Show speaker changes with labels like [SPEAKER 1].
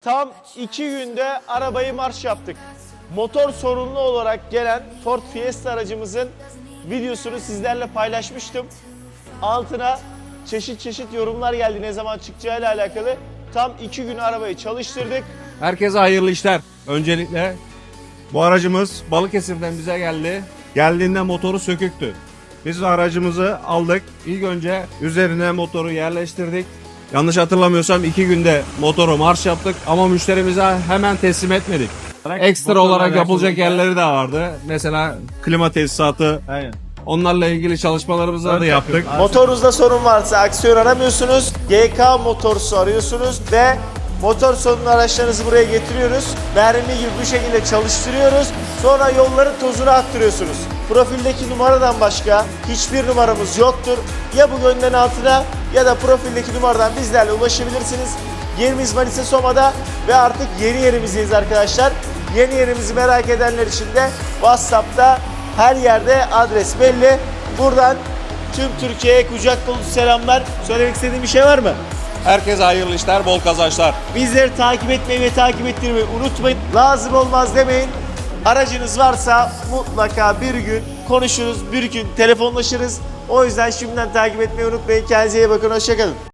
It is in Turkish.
[SPEAKER 1] Tam iki günde arabayı marş yaptık. Motor sorunlu olarak gelen Ford Fiesta aracımızın videosunu sizlerle paylaşmıştım. Altına çeşit çeşit yorumlar geldi ne zaman çıkacağıyla alakalı. Tam iki gün arabayı çalıştırdık.
[SPEAKER 2] Herkese hayırlı işler. Öncelikle bu aracımız Balıkesir'den bize geldi. Geldiğinde motoru söküktü. Biz aracımızı aldık. İlk önce üzerine motoru yerleştirdik. Yanlış hatırlamıyorsam iki günde motoru marş yaptık ama müşterimize hemen teslim etmedik. Ekstra olarak yapılacak yerleri de vardı. Mesela klima tesisatı.
[SPEAKER 1] Aynen.
[SPEAKER 2] Onlarla ilgili çalışmalarımızı da yaptık.
[SPEAKER 1] Motorunuzda sorun varsa aksiyon aramıyorsunuz. GK Motors'u arıyorsunuz ve motor sorunlu araçlarınızı buraya getiriyoruz. Mermi gibi bu şekilde çalıştırıyoruz. Sonra yolların tozunu attırıyorsunuz. Profildeki numaradan başka hiçbir numaramız yoktur. Ya bu gönderin altına ya da profildeki numaradan bizlerle ulaşabilirsiniz. Yerimiz Manisa Soma'da ve artık yeni yerimizdeyiz arkadaşlar. Yeni yerimizi merak edenler için de WhatsApp'ta her yerde adres belli. Buradan tüm Türkiye'ye kucak dolusu selamlar. Söylemek istediğim bir şey var mı?
[SPEAKER 2] Herkese hayırlı işler, bol kazançlar.
[SPEAKER 1] Bizleri takip etmeyi ve takip ettirmeyi unutmayın. Lazım olmaz demeyin. Aracınız varsa mutlaka bir gün konuşuruz, bir gün telefonlaşırız. O yüzden şimdiden takip etmeyi unutmayın. Kendinize iyi bakın, hoşçakalın.